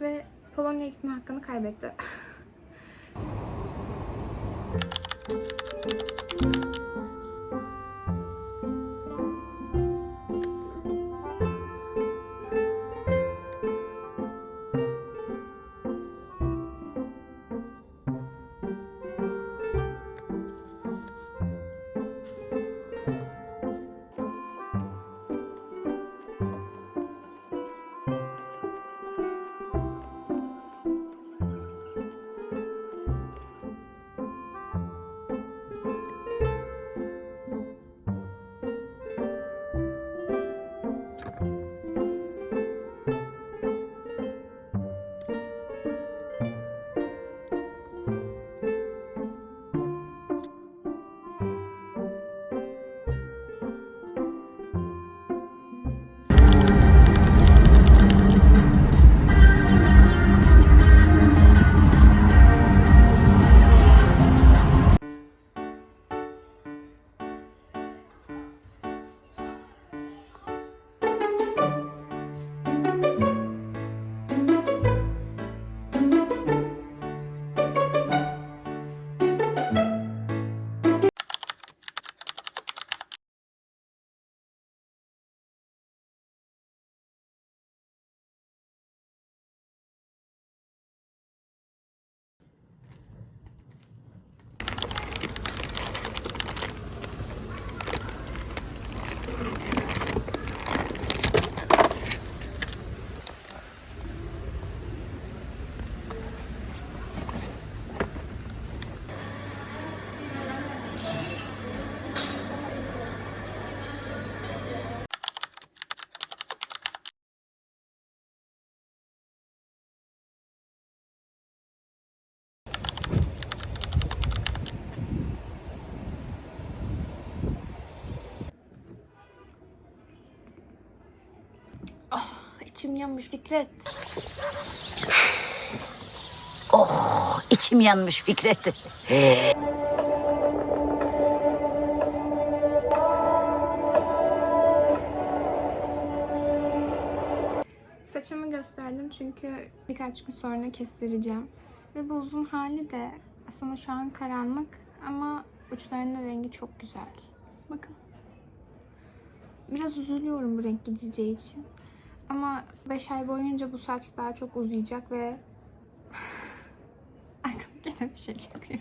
Ve Polonya'ya gitme hakkını kaybetti. İçim yanmış Fikret. Oh içim yanmış Fikret. Saçımı gösterdim çünkü birkaç gün sonra kestireceğim. Ve bu uzun hali de aslında şu an karanlık ama uçlarının rengi çok güzel. Bakın. Biraz üzülüyorum bu renk gideceği için. Ama 5 ay boyunca bu saç daha çok uzayacak ve Arkamda gene bir şey çıkıyor.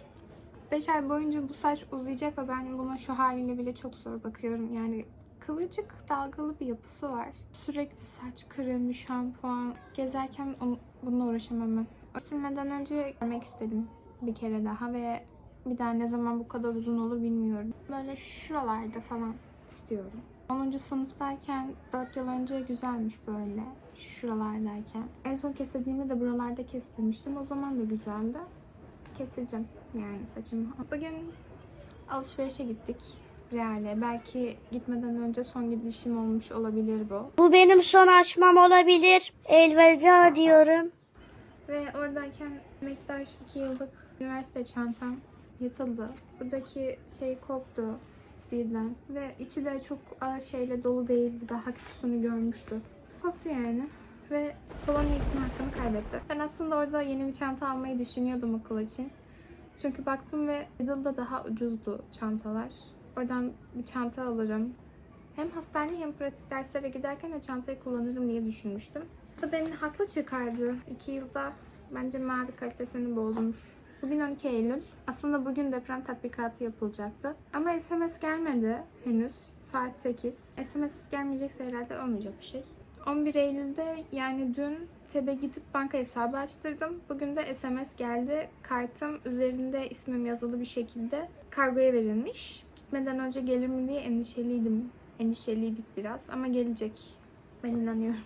5 ay boyunca bu saç uzayacak ve ben buna şu haliyle bile çok zor bakıyorum. Yani kıvırcık, dalgalı bir yapısı var. Sürekli saç kremi, şampuan. Gezerken bununla uğraşamam ben. Silmeden önce görmek istedim bir kere daha ve bir daha ne zaman bu kadar uzun olur bilmiyorum. Böyle şuralarda falan istiyorum. 10. sınıftayken 4 yıl önce güzelmiş böyle şuralardayken. En son kestirdiğimde de buralarda kestirmiştim. O zaman da güzeldi. Keseceğim yani saçımı. Bugün alışverişe gittik. Real'e. Belki gitmeden önce son gidişim olmuş olabilir bu. Bu benim son açmam olabilir. Elveda diyorum. Ve oradayken miktar 2 yıllık üniversite çantam yatıldı. Buradaki şey koptu birden. Ve içi de çok şeyle dolu değildi. Daha kötüsünü görmüştü. Koptu yani. Ve Polonya gitme hakkını kaybetti. Ben aslında orada yeni bir çanta almayı düşünüyordum okul için. Çünkü baktım ve Lidl'da daha ucuzdu çantalar. Oradan bir çanta alırım. Hem hastane hem pratik derslere giderken o çantayı kullanırım diye düşünmüştüm. Bu da beni haklı çıkardı. İki yılda bence mavi kalitesini bozmuş. Bugün 12 Eylül. Aslında bugün deprem tatbikatı yapılacaktı. Ama SMS gelmedi henüz. Saat 8. SMS gelmeyecekse herhalde olmayacak bir şey. 11 Eylül'de yani dün TEB'e gidip banka hesabı açtırdım. Bugün de SMS geldi. Kartım üzerinde ismim yazılı bir şekilde kargoya verilmiş. Gitmeden önce gelir mi diye endişeliydim. Endişeliydik biraz ama gelecek. Ben inanıyorum.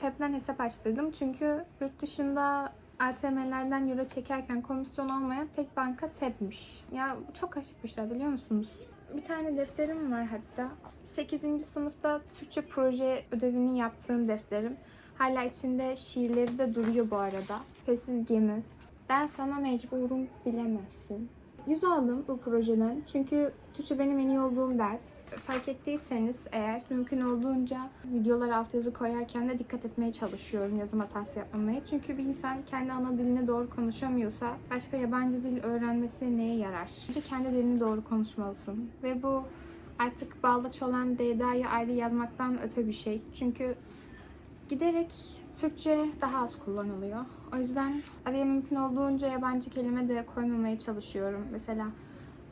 TEP'den hesap açtırdım çünkü yurt dışında ATM'lerden euro çekerken komisyon olmayan tek banka TEP'miş. Ya çok açıkmışlar biliyor musunuz? Bir tane defterim var hatta. 8. sınıfta Türkçe proje ödevini yaptığım defterim. Hala içinde şiirleri de duruyor bu arada. Sessiz Gemi. Ben sana mecburum bilemezsin. Yüz aldım bu projeden. Çünkü Türkçe benim en iyi olduğum ders. Fark ettiyseniz eğer mümkün olduğunca videolar altyazı koyarken de dikkat etmeye çalışıyorum yazım hatası yapmamaya. Çünkü bir insan kendi ana dilini doğru konuşamıyorsa başka yabancı dil öğrenmesi neye yarar? Önce kendi dilini doğru konuşmalısın. Ve bu artık bağlaç olan D'da'yı ayrı yazmaktan öte bir şey. Çünkü giderek Türkçe daha az kullanılıyor. O yüzden araya mümkün olduğunca yabancı kelime de koymamaya çalışıyorum. Mesela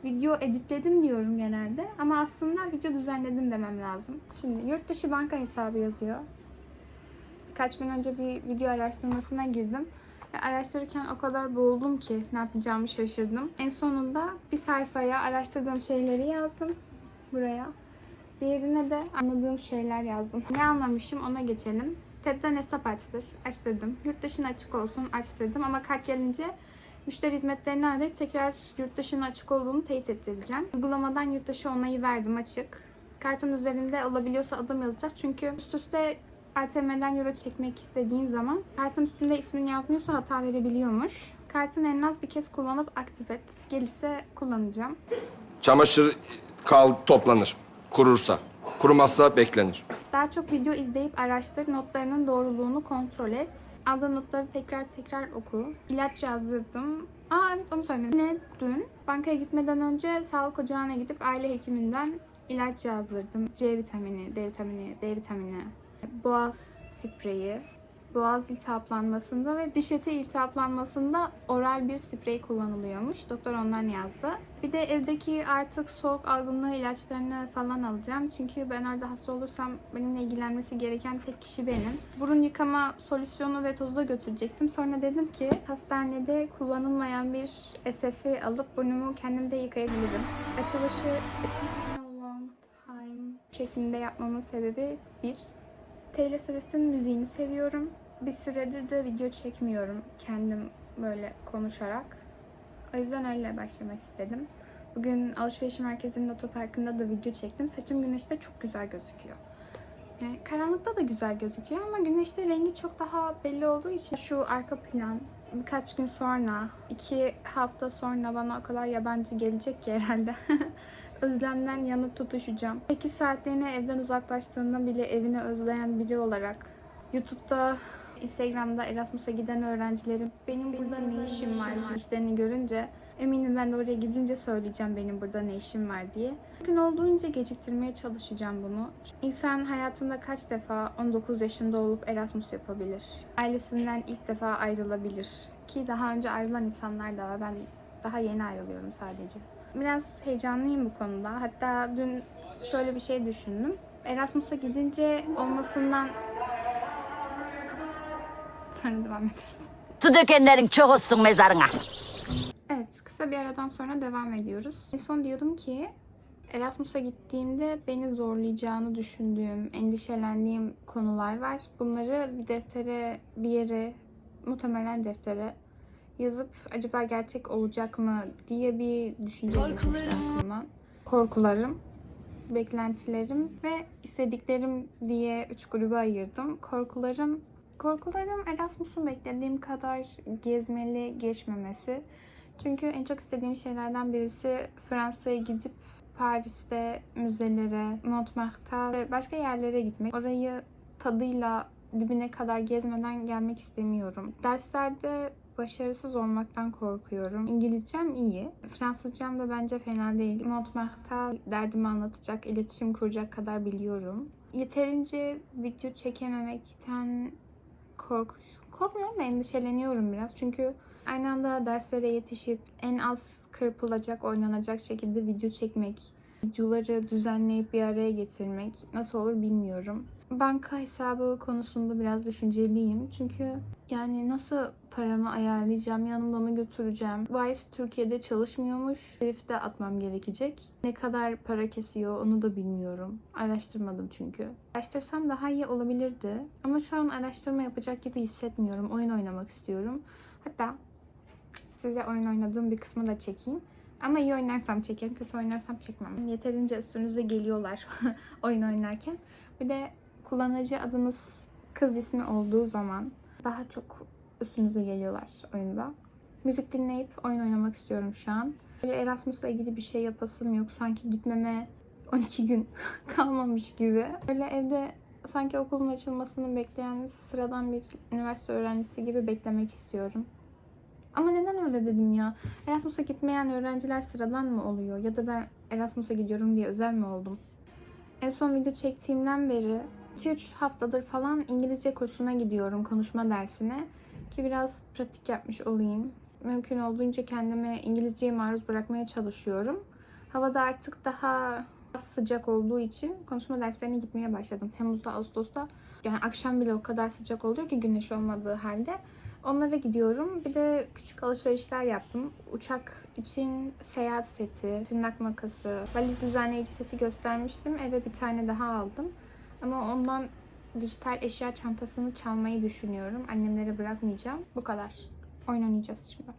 video editledim diyorum genelde ama aslında video düzenledim demem lazım. Şimdi yurt dışı banka hesabı yazıyor. Birkaç gün önce bir video araştırmasına girdim. Araştırırken o kadar boğuldum ki ne yapacağımı şaşırdım. En sonunda bir sayfaya araştırdığım şeyleri yazdım buraya. Diğerine de anladığım şeyler yazdım. Ne anlamışım ona geçelim. Tab'den hesap açtır, açtırdım. Yurt dışına açık olsun açtırdım ama kart gelince müşteri hizmetlerini arayıp tekrar yurt dışına açık olduğunu teyit ettireceğim. Uygulamadan yurt dışı onayı verdim açık. Kartın üzerinde olabiliyorsa adım yazacak. Çünkü üst üste ATM'den euro çekmek istediğin zaman kartın üstünde ismin yazmıyorsa hata verebiliyormuş. Kartını en az bir kez kullanıp aktif et. Gelirse kullanacağım. Çamaşır kal toplanır. Kurursa. Kurumazsa beklenir. Daha çok video izleyip araştır, notlarının doğruluğunu kontrol et. Aldığın notları tekrar tekrar oku. İlaç yazdırdım. Aa evet onu söylemedim. Yine dün bankaya gitmeden önce sağlık ocağına gidip aile hekiminden ilaç yazdırdım. C vitamini, D vitamini, D vitamini, boğaz spreyi, boğaz iltihaplanmasında ve diş eti iltihaplanmasında oral bir sprey kullanılıyormuş. Doktor ondan yazdı. Bir de evdeki artık soğuk algınlığı ilaçlarını falan alacağım. Çünkü ben orada hasta olursam benimle ilgilenmesi gereken tek kişi benim. Burun yıkama solüsyonu ve tozu da götürecektim. Sonra dedim ki hastanede kullanılmayan bir SF'i alıp burnumu kendim de yıkayabilirim. Açılışı şeklinde yapmamın sebebi bir, Taylor Swift'in müziğini seviyorum. Bir süredir de video çekmiyorum kendim böyle konuşarak. O yüzden öyle başlamak istedim. Bugün alışveriş merkezinin otoparkında da video çektim. Saçım güneşte çok güzel gözüküyor. Yani karanlıkta da güzel gözüküyor ama güneşte rengi çok daha belli olduğu için şu arka plan birkaç gün sonra, iki hafta sonra bana o kadar yabancı gelecek ki herhalde. Özlemden yanıp tutuşacağım. 8 saatliğine evden uzaklaştığında bile evini özleyen biri olarak YouTube'da Instagram'da Erasmus'a giden öğrencilerin benim burada ne işim var işlerini görünce eminim ben de oraya gidince söyleyeceğim benim burada ne işim var diye. Mümkün olduğunca geciktirmeye çalışacağım bunu. İnsan hayatında kaç defa 19 yaşında olup Erasmus yapabilir? Ailesinden ilk defa ayrılabilir. Ki daha önce ayrılan insanlar da var. Ben daha yeni ayrılıyorum sadece. Biraz heyecanlıyım bu konuda. Hatta dün şöyle bir şey düşündüm. Erasmus'a gidince olmasından... Sen devam ederiz. Su dökenlerin çok olsun mezarına. Evet, kısa bir aradan sonra devam ediyoruz. En son diyordum ki Erasmus'a gittiğimde beni zorlayacağını düşündüğüm, endişelendiğim konular var. Bunları bir deftere, bir yere, muhtemelen deftere yazıp acaba gerçek olacak mı diye bir düşünce aklımdan. Korkularım, beklentilerim ve istediklerim diye üç gruba ayırdım. Korkularım, korkularım Erasmus'un beklediğim kadar gezmeli geçmemesi. Çünkü en çok istediğim şeylerden birisi Fransa'ya gidip Paris'te müzelere, Montmartre'ta ve başka yerlere gitmek. Orayı tadıyla dibine kadar gezmeden gelmek istemiyorum. Derslerde başarısız olmaktan korkuyorum. İngilizcem iyi. Fransızcam da bence fena değil. Montmartre derdimi anlatacak, iletişim kuracak kadar biliyorum. Yeterince video çekememekten kork korkmuyorum da endişeleniyorum biraz. Çünkü aynı anda derslere yetişip en az kırpılacak, oynanacak şekilde video çekmek, videoları düzenleyip bir araya getirmek nasıl olur bilmiyorum. Banka hesabı konusunda biraz düşünceliyim. Çünkü yani nasıl paramı ayarlayacağım, yanımda mı götüreceğim? Wise Türkiye'de çalışmıyormuş. Swift'te atmam gerekecek. Ne kadar para kesiyor onu da bilmiyorum. Araştırmadım çünkü. Araştırsam daha iyi olabilirdi. Ama şu an araştırma yapacak gibi hissetmiyorum. Oyun oynamak istiyorum. Hatta size oyun oynadığım bir kısmı da çekeyim. Ama iyi oynarsam çekerim, kötü oynarsam çekmem. Yeterince üstünüze geliyorlar oyun oynarken. Bir de kullanıcı adınız kız ismi olduğu zaman daha çok üstünüze geliyorlar oyunda. Müzik dinleyip oyun oynamak istiyorum şu an. Böyle Erasmus'la ilgili bir şey yapasım yok. Sanki gitmeme 12 gün kalmamış gibi. Böyle evde sanki okulun açılmasını bekleyen sıradan bir üniversite öğrencisi gibi beklemek istiyorum. Ama neden öyle dedim ya? Erasmus'a gitmeyen öğrenciler sıradan mı oluyor? Ya da ben Erasmus'a gidiyorum diye özel mi oldum? En son video çektiğimden beri 2-3 haftadır falan İngilizce kursuna gidiyorum konuşma dersine. Ki biraz pratik yapmış olayım. Mümkün olduğunca kendimi İngilizceye maruz bırakmaya çalışıyorum. Havada artık daha az sıcak olduğu için konuşma derslerine gitmeye başladım. Temmuz'da, Ağustos'ta yani akşam bile o kadar sıcak oluyor ki güneş olmadığı halde. Onlara gidiyorum. Bir de küçük alışverişler yaptım. Uçak için seyahat seti, tırnak makası, valiz düzenleyici seti göstermiştim. Eve bir tane daha aldım. Ama ondan dijital eşya çantasını çalmayı düşünüyorum. Annemlere bırakmayacağım. Bu kadar. Oyun oynayacağız şimdi.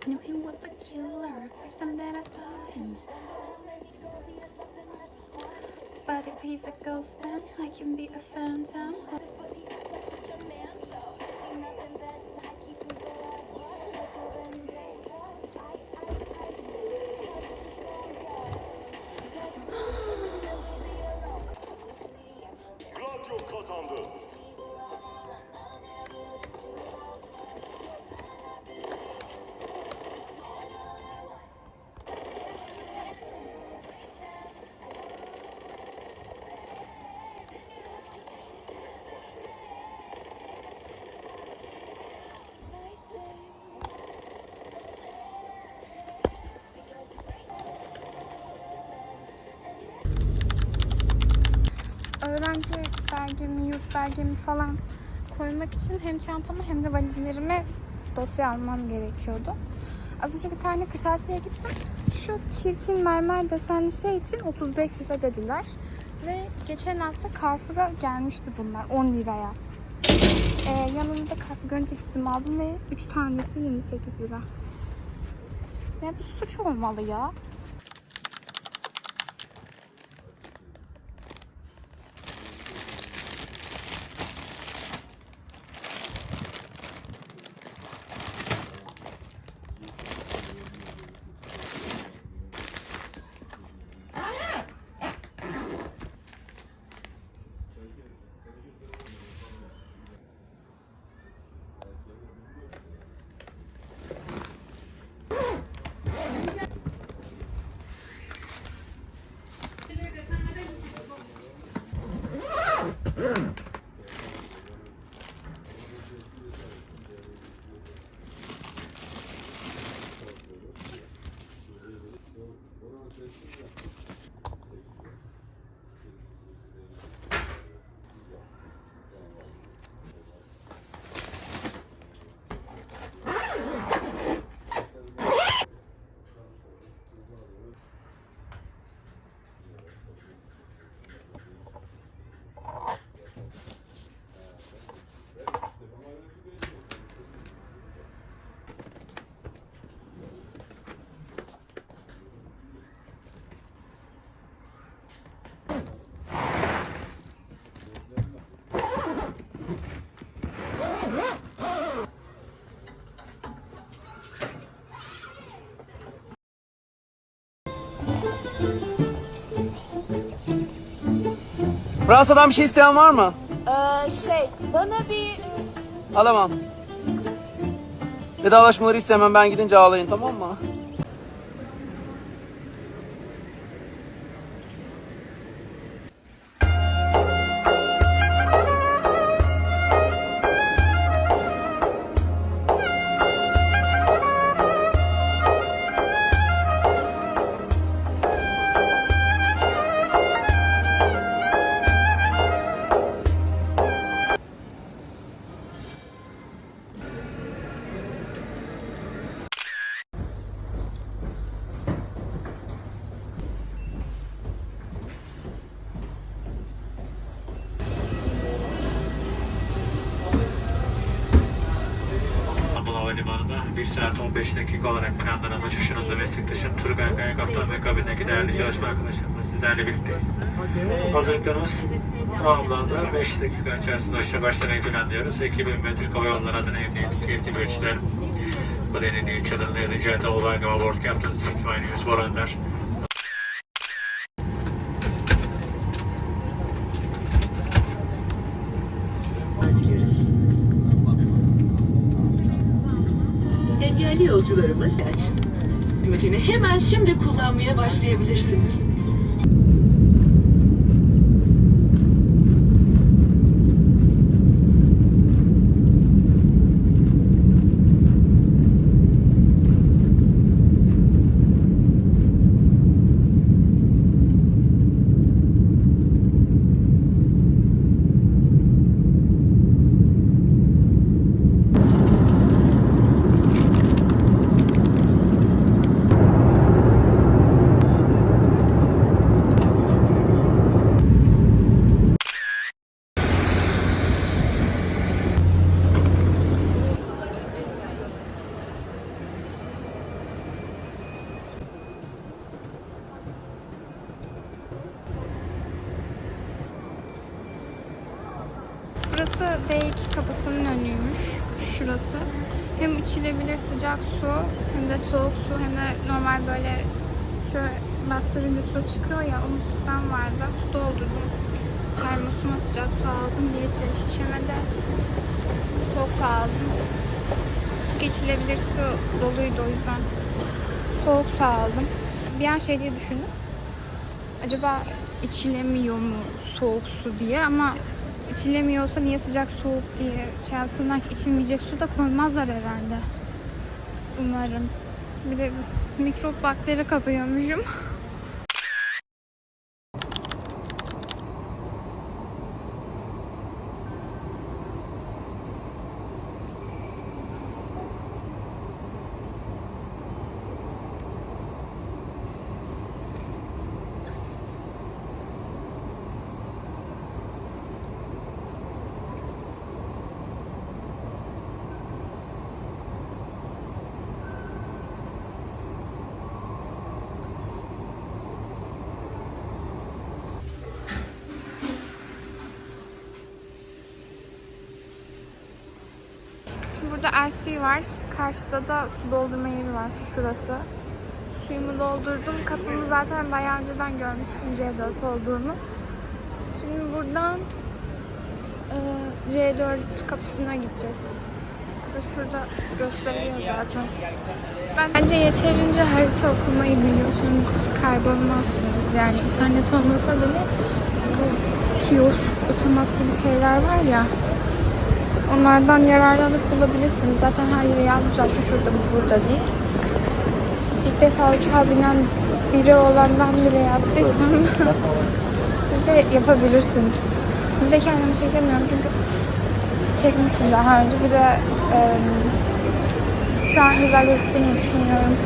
Knew he was a killer. First time that I saw him. piece of ghost town. I can be a phantom. Belgemi, yurt belgemi falan koymak için hem çantamı hem de valizlerime dosya almam gerekiyordu. Az önce bir tane kırtasiye gittim. Şu çirkin mermer desenli şey için 35 lira dediler. Ve geçen hafta Carrefour'a gelmişti bunlar 10 liraya. Ee, yanında Carrefour görünce gittim aldım ve 3 tanesi 28 lira. Ya bir suç olmalı ya. Fransa'dan bir şey isteyen var mı? Ee, şey, bana bir Alamam. Vedalaşmaları istemem ben gidince ağlayın tamam mı? 5 dakika olarak planlanan uçuşunuzu ve Siktaş'ın Turgay Kaya Kaptan ve kabindeki değerli çalışma arkadaşlarımla sizlerle birlikteyiz. Hazırlıklarımız tamamlandı. 5 dakika içerisinde uçuşa başlamayı planlıyoruz. 2000 metrik hava yolları adına evlilik yetki ölçüler. Bu denildiği çalınma yazıcı da olay gama board captains, Hikmani Yüz Boranlar. Hemen şimdi kullanmaya başlayabilirsiniz. Burası D2 kapısının önüymüş. Şurası. Hem içilebilir sıcak su hem de soğuk su hem de normal böyle şöyle bastırınca su çıkıyor ya onun sudan vardı. Su doldurdum. Termosuma sıcak su aldım. Bir litre şişeme de soğuk su aldım. Su geçilebilir su doluydu o yüzden soğuk su aldım. Bir an şey diye düşündüm. Acaba içilemiyor mu soğuk su diye ama içilemiyorsa niye sıcak soğuk diye şey yapsınlar ki içilmeyecek su da koymazlar herhalde. Umarım. Bir de mikrop bakteri kapıyormuşum. Şimdi burada LC var. Karşıda da su doldurma yeri var. Şurası. Suyumu doldurdum. Kapımı zaten bayağı önceden görmüştüm C4 olduğunu. Şimdi buradan e, C4 kapısına gideceğiz. Ve Şurada gösteriyor zaten. Ben bence yeterince harita okumayı biliyorsanız kaybolmazsınız. Yani internet olmasa bile bu kiosk, otomat gibi şeyler var ya Onlardan yararlanıp bulabilirsiniz. Zaten her yere yazmışlar şu şurada bu burada diye. İlk defa uçağa binen biri olandan bile yaptıysam siz de yapabilirsiniz. Bir de kendimi çekemiyorum çünkü çekmiştim daha önce. Bir de e, şu an güzel gözüktüğünü düşünüyorum.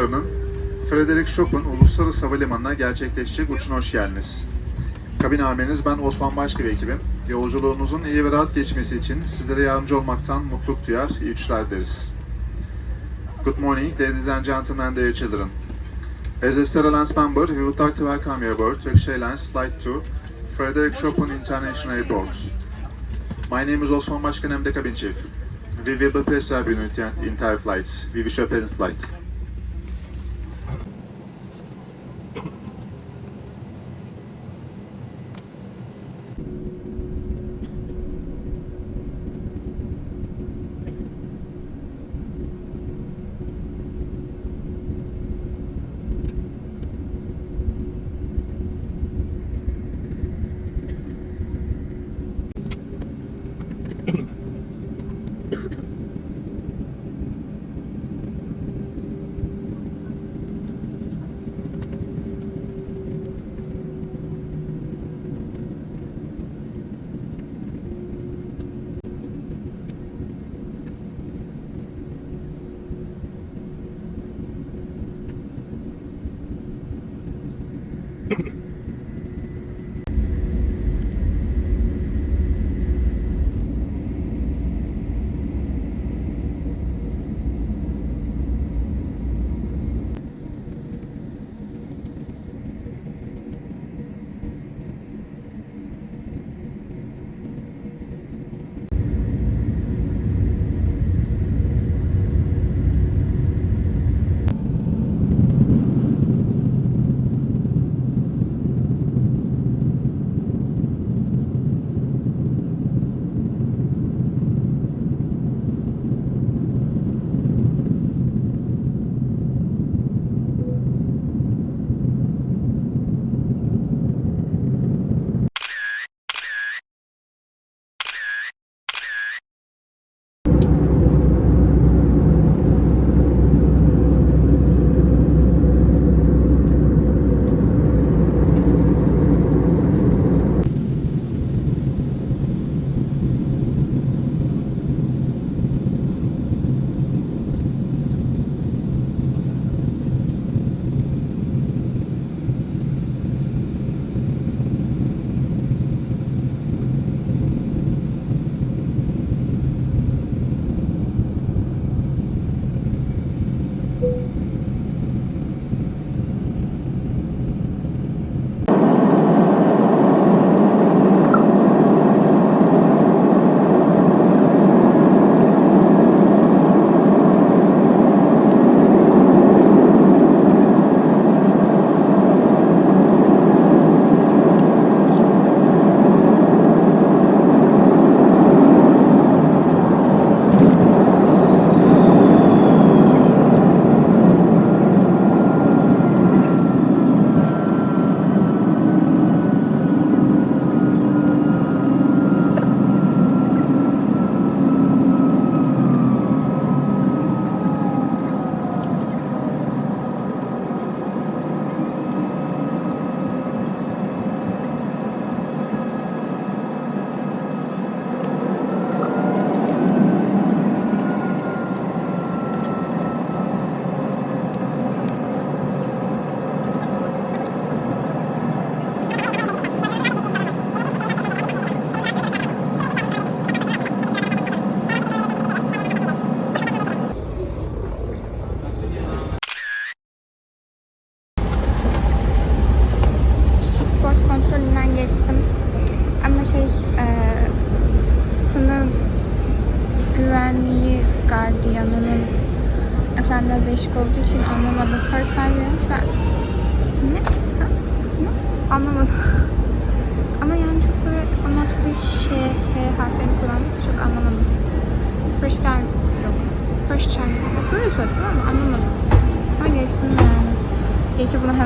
Karayolları'nın Frederick Chopin Uluslararası Havalimanı'na gerçekleşecek uçuşuna hoş geldiniz. Kabin amiriniz ben Osman Başka ve ekibim. Yolculuğunuzun iyi ve rahat geçmesi için sizlere yardımcı olmaktan mutluluk duyar, iyi uçuşlar dileriz. Good morning, ladies and gentlemen, dear children. As a Star Alliance member, we would like to welcome you aboard Turkish Airlines Flight 2, Frederick Chopin International Airport. My name is Osman Başkan, I'm the cabin chief. We will be pleased to have you in entire flights. We wish you a pleasant flight.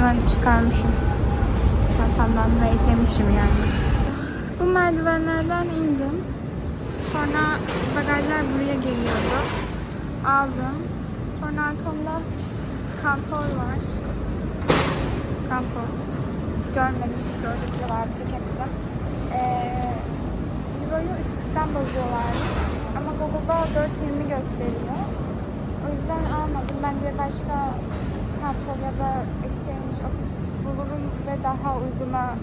Hemen çıkarmışım çantamdan ve eklemişim yani. Bu merdivenlerden indim. Sonra bagajlar buraya geliyordu. Aldım. Sonra arkamda kampor var. Kampor. Görmedim hiç gördük var çekemeyeceğim. Ee, Euro'yu 3.40'tan bozuyorlarmış. Ama Google'da 4.20 gösteriyor. O yüzden almadım. Bence başka kampor ya da exchange ofis bulurum ve daha uyguna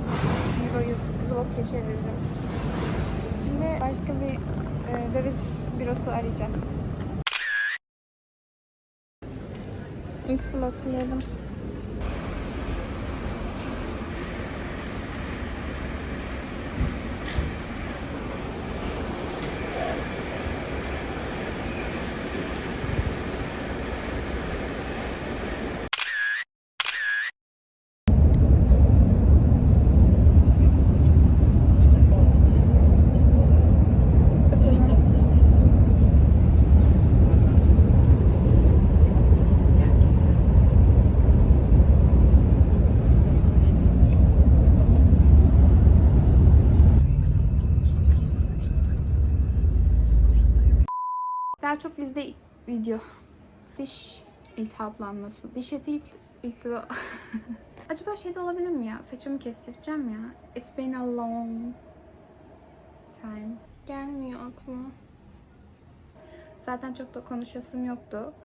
Euro'yu zloty'ye çeviririm. Şimdi başka bir e, döviz bürosu arayacağız. İlk slotu yedim. Daha çok bizde video. Diş iltihaplanması. Diş eti iltihap... Acaba şey de olabilir mi ya? Saçımı kestireceğim ya. It's been a long time. Gelmiyor aklıma. Zaten çok da konuşasım yoktu.